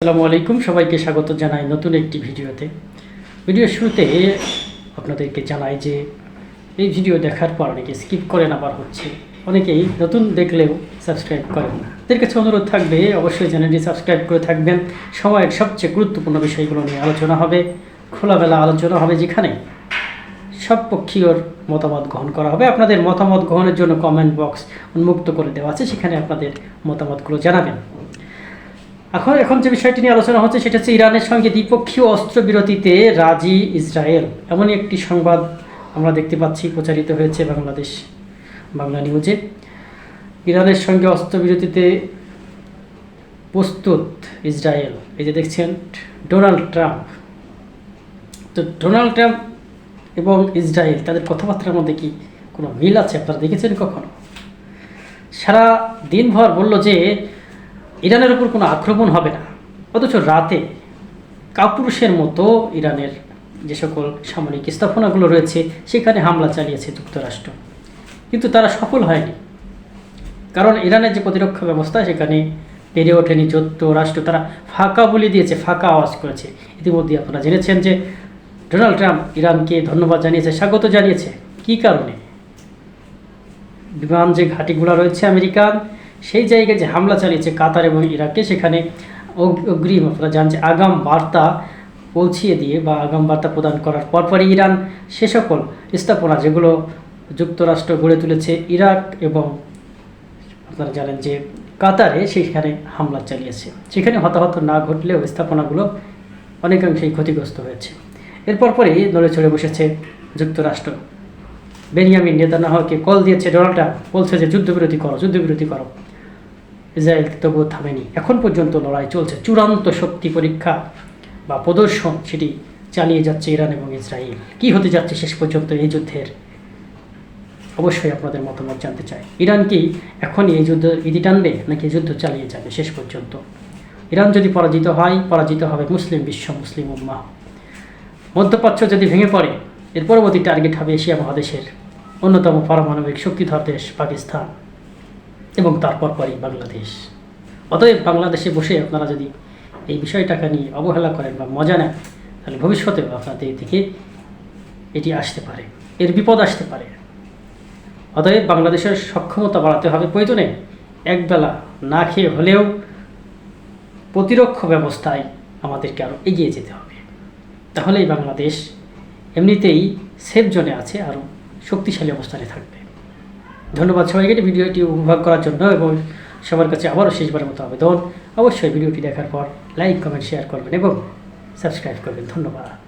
আসসালামু আলাইকুম, সবাইকে স্বাগত জানাই নতুন একটি ভিডিওতে। ভিডিওর শুরুতে আপনাদেরকে জানাই যে, এই ভিডিও দেখার পর অনেকে স্কিপ করেন, আবার হচ্ছে। অনেকেই নতুন দেখলেও সাবস্ক্রাইব করেন না। এদের কাছে অনুরোধ থাকবে, অবশ্যই চ্যানেলটি সাবস্ক্রাইব করে থাকবেন। সময়ের সবচেয়ে গুরুত্বপূর্ণ বিষয়গুলো নিয়ে আলোচনা হবে খোলাবেলা আলোচনা হবে যেখানে সব পক্ষীয়র মতামত গ্রহণ করা হবে। আপনাদের মতামত গ্রহণের জন্য কমেন্ট বক্স উন্মুক্ত করে দেওয়া আছে, সেখানে আপনাদের মতামতগুলো জানাবেন। এখন এখন যে বিষয়টি নিয়ে আলোচনা হচ্ছে, সেটা হচ্ছে ইরানের সঙ্গে দ্বিপক্ষীয় অস্ত্রবিরতিতে রাজি ইসরায়েল। এমনই একটি সংবাদ আমরা দেখতে পাচ্ছি, প্রচারিত হয়েছে বাংলাদেশ, বাংলা নিউজে। ইরানের সঙ্গে অস্ত্রবিরতিতে প্রস্তুত ইসরায়েল। এই যে দেখছেন, ডোনাল্ড ট্রাম্প। তো ডোনাল্ড ট্রাম্প এবং ইসরায়েল, তাদের কথাবার্তার মধ্যে কি কোনো মিল আছে? আপনারা দেখেছেন কখনো? সারা দিনভর বলল যে ইরানের উপর কোনো আক্রমণ হবে না। অথচ রাতে কাপুরুষের মতো ইরানের যে সকল সামরিক স্থাপনাগুলো রয়েছে, সেখানে হামলা চালিয়েছে যুক্তরাষ্ট্র। কিন্তু তারা সফল হয়নি। কারণ ইরানের যে প্রতিরক্ষা ব্যবস্থা, সেখানে পেরে ওঠেনি যুক্তরাষ্ট্র তারা ফাঁকা বলে দিয়েছে, ফাঁকা আওয়াজ করেছে। ইতিমধ্যে আপনারা জেনেছেন যে ডোনাল্ড ট্রাম্প ইরানকে ধন্যবাদ জানিয়েছে, স্বাগত জানিয়েছে। কী কারণে? বিমান যে ঘাঁটিগুলো রয়েছে আমেরিকান সেই জায়গায় যে হামলা চালিয়েছে কাতার এবং ইরাকে সেখানে অগ্রিম আপনারা জান যে আগাম বার্তা পৌঁছিয়ে দিয়ে বা আগাম বার্তা প্রদান করার পরপরই ইরান সে সকল স্থাপনা যেগুলো যুক্তরাষ্ট্র গড়ে তুলেছে ইরাক এবং আপনারা জানেন যে কাতারে সেখানে হামলা চালিয়েছে। সেখানে হতাহত না ঘটলেও স্থাপনাগুলো অনেকাংশেই ক্ষতিগ্রস্ত হয়েছে। এরপর পরেই নড়ে চড়ে বসেছে যুক্তরাষ্ট্র। বেনিয়ামিন নেতানাহকে কল দিয়েছে, ডোনাল্ড ট্রাম্প বলছে যে যুদ্ধবিরতি করো যুদ্ধবিরতি করো। ইসরায়েল তবুও থামেনি। এখন পর্যন্ত লড়াই চলছে। চূড়ান্ত শক্তি পরীক্ষা বা প্রদর্শন সেটি চালিয়ে যাচ্ছে ইরান এবং ইসরায়েল কি হতে যাচ্ছে শেষ পর্যন্ত এই যুদ্ধের? অবশ্যই আপনাদের মতামত জানতে চাই। ইরান কি এখনই এই যুদ্ধ ইতি টানবে নাকি যুদ্ধ চালিয়ে যাবে শেষ পর্যন্ত? ইরান যদি পরাজিত হয়, পরাজিত হবে মুসলিম বিশ্ব, মুসলিম উম্মাহ মধ্যপ্রাচ্য যদি ভেঙে পড়ে, এর পরবর্তী টার্গেট হবে এশিয়া মহাদেশের। অন্যতম পারমাণবিক শক্তিধর দেশ পাকিস্তান। এবং তারপর পরই বাংলাদেশ। অতএব বাংলাদেশে বসে আপনারা যদি এই বিষয়টাকে নিয়ে অবহেলা করেন বা মজা নেন, তাহলে ভবিষ্যতেও আপনাদের দিকে এটি আসতে পারে, এর বিপদ আসতে পারে। অতএব বাংলাদেশের সক্ষমতা বাড়াতে হবে প্রয়োজনে। একবেলা না খেয়ে হলেও প্রতিরক্ষা ব্যবস্থায় আমাদেরকে আরও এগিয়ে যেতে হবে। তাহলেই বাংলাদেশ এমনিতেই সেফ জোনে আছে আরও শক্তিশালী অবস্থানে থাকবে। ধন্যবাদ সবাইকে ভিডিওটি উপভোগ করার জন্য এবং সবার কাছে আবারও শেষবারের মতো আবেদন। অবশ্যই ভিডিওটি দেখার পর লাইক, কমেন্ট, শেয়ার করবেন এবং সাবস্ক্রাইব করবেন। ধন্যবাদ।